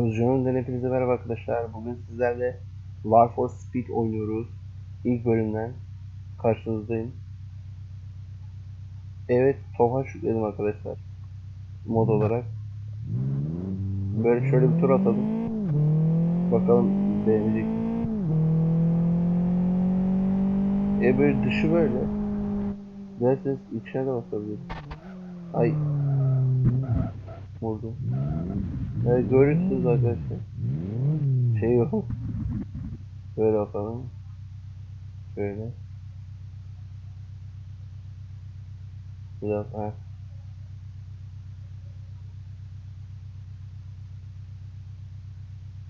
Özcan'ın hepinize merhaba arkadaşlar. Bugün sizlerle War for Speed oynuyoruz. İlk bölümden karşınızdayım. Evet, Tofaş yükledim arkadaşlar. Mod olarak. Böyle şöyle bir tur atalım. Bakalım beğenecek mi? E böyle dışı böyle. Dilerseniz içine de bakabiliriz. Ay. Vurdum. Evet görürsünüz arkadaşlar. Şey yok. Böyle bakalım. Şöyle. Biraz ha.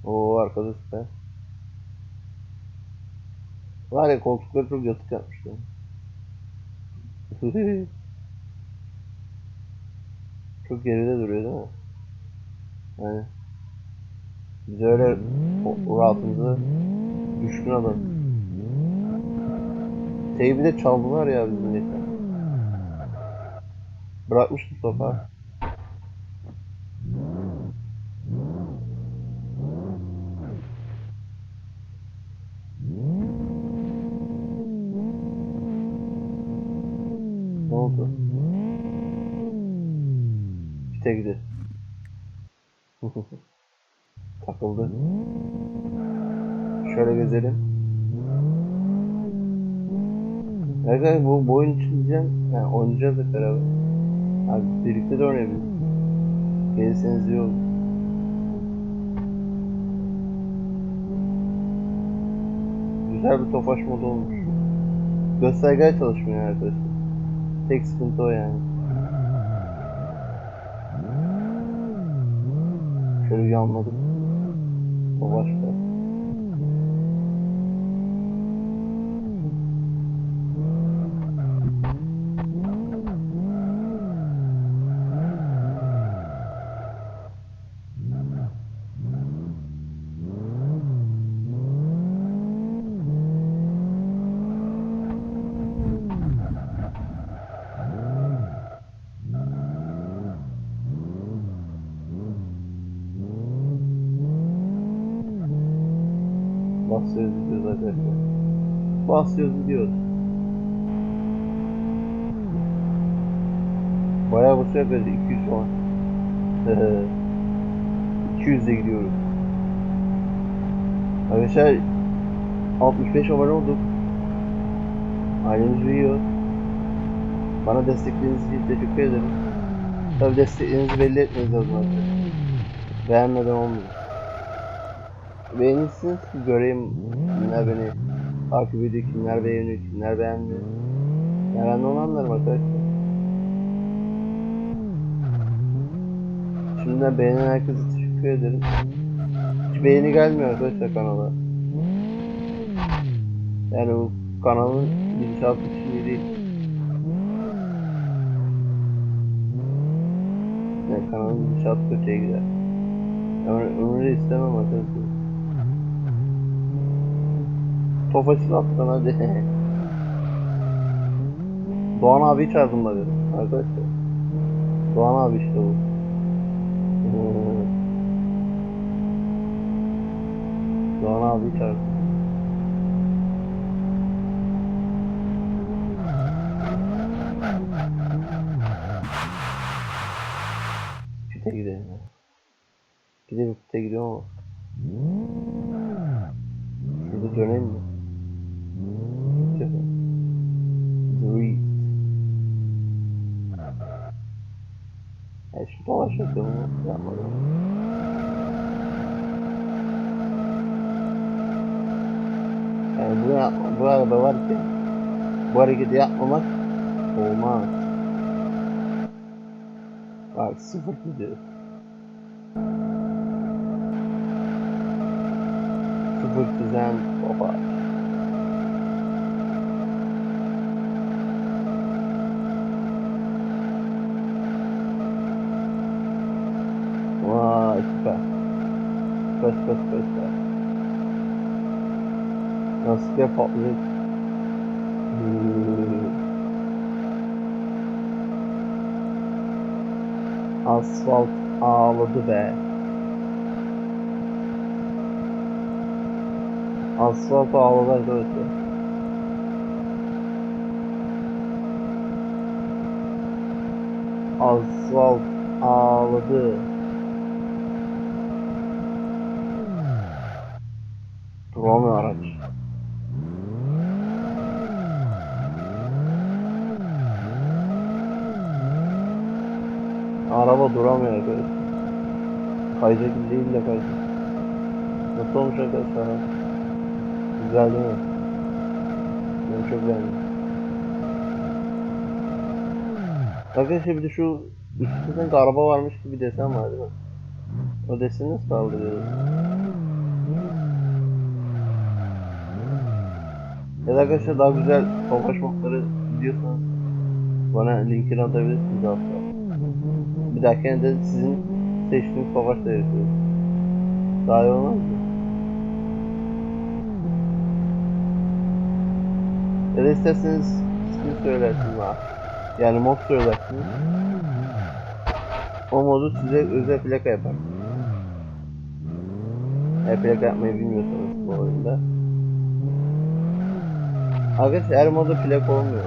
Oo arkada süper. Var ya koltukları çok yatık yapmışlar. çok geride duruyor değil mi? Yani biz öyle rahatımıza düşkün adam. Teybi de çaldılar ya bizim geçen. Bırakmış Mustafa. Takıldı. Şöyle gezelim. Arkadaşlar bu, bu oyun için diyeceğim. Yani oynayacağız hep beraber. Abi birlikte de oynayabiliriz. Gelirseniz iyi olur. Güzel bir tofaş modu olmuş. Göstergeler çalışmıyor arkadaşlar. Tek sıkıntı o yani. Yanladım. O başka. Basıyoruz gidiyoruz arkadaşlar. Basıyoruz gidiyoruz. Bayağı basıyor arkadaşlar 200 falan. 200'e gidiyoruz. Arkadaşlar 65 abone olduk. Ailemiz büyüyor. Bana destekleriniz için teşekkür ederim. Tabi desteklerinizi belli etmeniz lazım arkadaşlar. Beğenmeden olmuyor. Beğenirsiniz ki göreyim kimler beni takip ediyor, kimler beğeniyor, kimler beğenmiyor. Ya ben de onu anlarım arkadaşlar. Şimdiden beğenen herkese teşekkür ederim. Hiç beğeni gelmiyor arkadaşlar kanala. Yani bu kanalın gidişatı için değil. Yani kanalın gidişatı kötüye gider. Yani da istemem arkadaşlar. Tofaşını attan hadi. Doğan abi çağırdım da dedim arkadaşlar. Doğan abi işte bu. Doğan abi çağırdım. Pite gidelim ya. Gidelim pite gidiyorum ama. Şurada döneyim mi? Şu dolaşıyor bunu yapmadım. Yani bu, yapma, bu araba varken bu hareketi yapmamak olmaz. Bak sıfır gidiyor. Sıfır düzen baba. öf öf öf. Nasıl ya patlayacak? Hmm. Asfalt ağladı be. Asfalt ağladı arkadaşlar. Asfalt ağladı. Duramıyor araç. Araba duramıyor arkadaşlar. Kayacak değil de kayacak. Nasıl olmuş arkadaşlar? Güzel değil mi? Ben çok beğendim. Arkadaşlar bir de şu üstte sanki araba varmış gibi desen var değil mi? O deseni nasıl kaldırıyoruz? Ya da arkadaşlar daha güzel savaş modları biliyorsanız bana linkini atabilirsiniz hatta. Bir dahakine de sizin seçtiğiniz savaşta yarışıyoruz. Daha iyi olmaz mı? Ya da isterseniz skin söylersiniz ha. Yani mod söylersiniz. O modu size özel plaka yapar. Eğer plaka yapmayı bilmiyorsanız bu oyunda. Arkadaşlar her moda plaka olmuyor.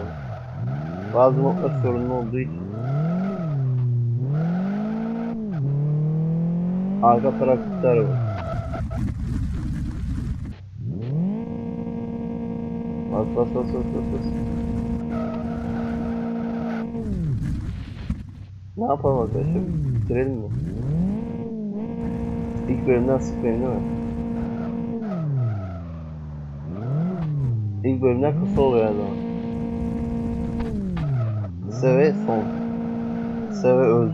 Bazı modlar sorunlu olduğu için. Arka tarafta araba. Bas bas bas bas bas bas. Ne yapalım arkadaşlar? Bitirelim mi? İlk bölümden sıkmayın değil mi? İlk bölümden kısa oluyor her zaman. Kısa ve son. Kısa ve öz.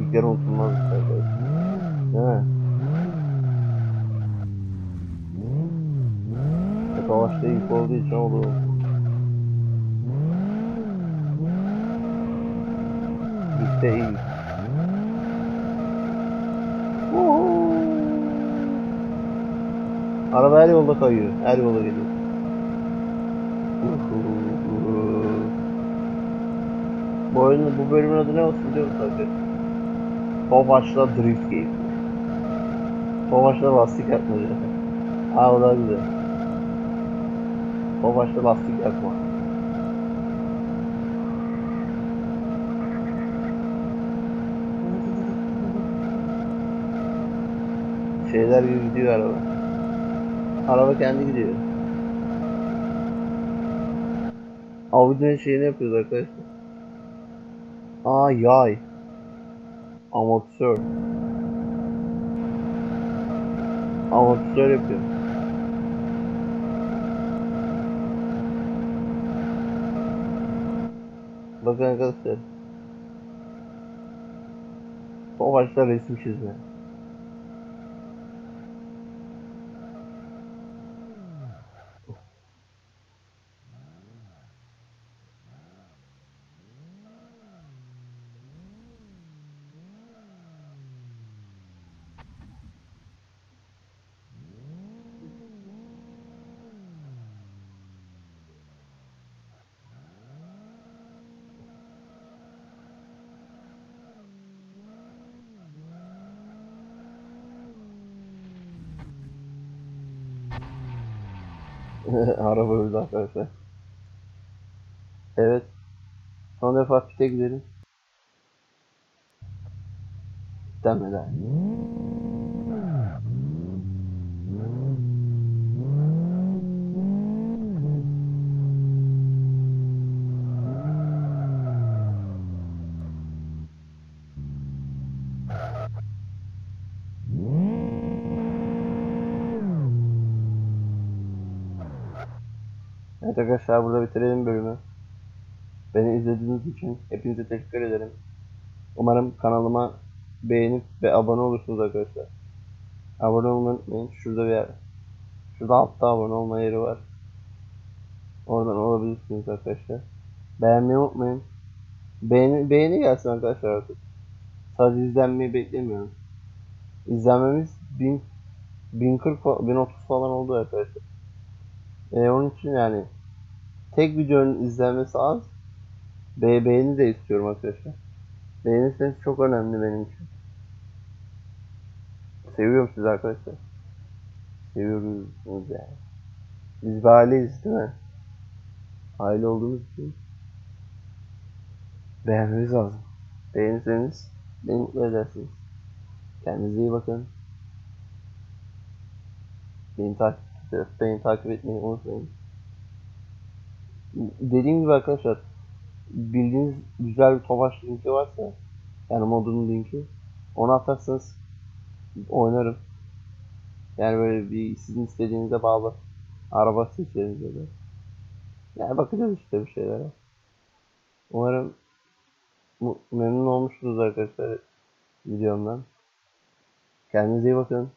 İlkler unutulmaz. Değil mi? Savaşta ilk olduğu için olur. Bitti iyi. Araba her yolda kayıyor. Her yolda geliyor. Bu oyunun bu bölümün adı ne olsun musun arkadaşlar? Tofaş'la Drift Game. Tofaş'la lastik yapmaca. Ha o daha güzel. Tofaş'la lastik yapma. Şeyler gibi gidiyor araba. Araba kendi gidiyor. Audi'nin şeyini yapıyoruz arkadaşlar. Aa yay. Amortisör. Amortisör yapıyor. Bakın arkadaşlar. O başta resim çizme. Araba öldü arkadaşlar. Evet. Son defa pite gidelim. Demeden. Evet arkadaşlar burada bitirelim bölümü. Beni izlediğiniz için hepinize teşekkür ederim. Umarım kanalıma beğenip ve abone olursunuz arkadaşlar. Abone olmayı unutmayın. Şurada bir yer. Şurada altta abone olma yeri var. Oradan olabilirsiniz arkadaşlar. Beğenmeyi unutmayın. Beğeni, beğeni gelsin arkadaşlar artık. Sadece izlenmeyi beklemiyorum. İzlenmemiz 1000 1040 fa- 1030 falan oldu arkadaşlar. E, onun için yani tek videonun izlenmesi az. Be beğeni de istiyorum arkadaşlar. Beğenirseniz çok önemli benim için. Seviyorum sizi arkadaşlar. Seviyoruz yani. Biz bir aileyiz değil mi? Aile olduğumuz için beğenmemiz lazım. Beğenirseniz beni mutlu edersiniz. Kendinize iyi bakın. Beni takip, beni takip etmeyi unutmayın. Dediğim gibi arkadaşlar bildiğiniz güzel bir Tofaş linki varsa yani modunun linki onu atarsanız oynarım. Yani böyle bir sizin istediğinize bağlı. Araba seçeceğinize de. Yani bakacağız işte bir şeylere. Umarım memnun olmuşsunuz arkadaşlar videomdan. Kendinize iyi bakın.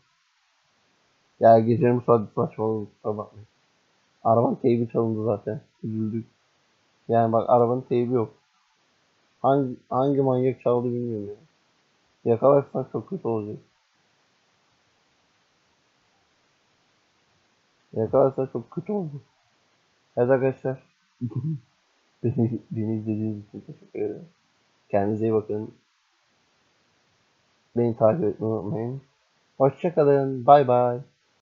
Ya gecenin bu saatte saçmaladım kusura bakmayın. Arabanın teybi çalındı zaten. Üzüldük. Yani bak arabanın teybi yok. Hangi hangi manyak çaldı bilmiyorum ya. Yakalarsan çok kötü olacak. Yakalarsan çok kötü olacak. Evet arkadaşlar. beni, beni izlediğiniz için teşekkür ederim. Kendinize iyi bakın. Beni takip etmeyi unutmayın. Hoşçakalın. Bay bay.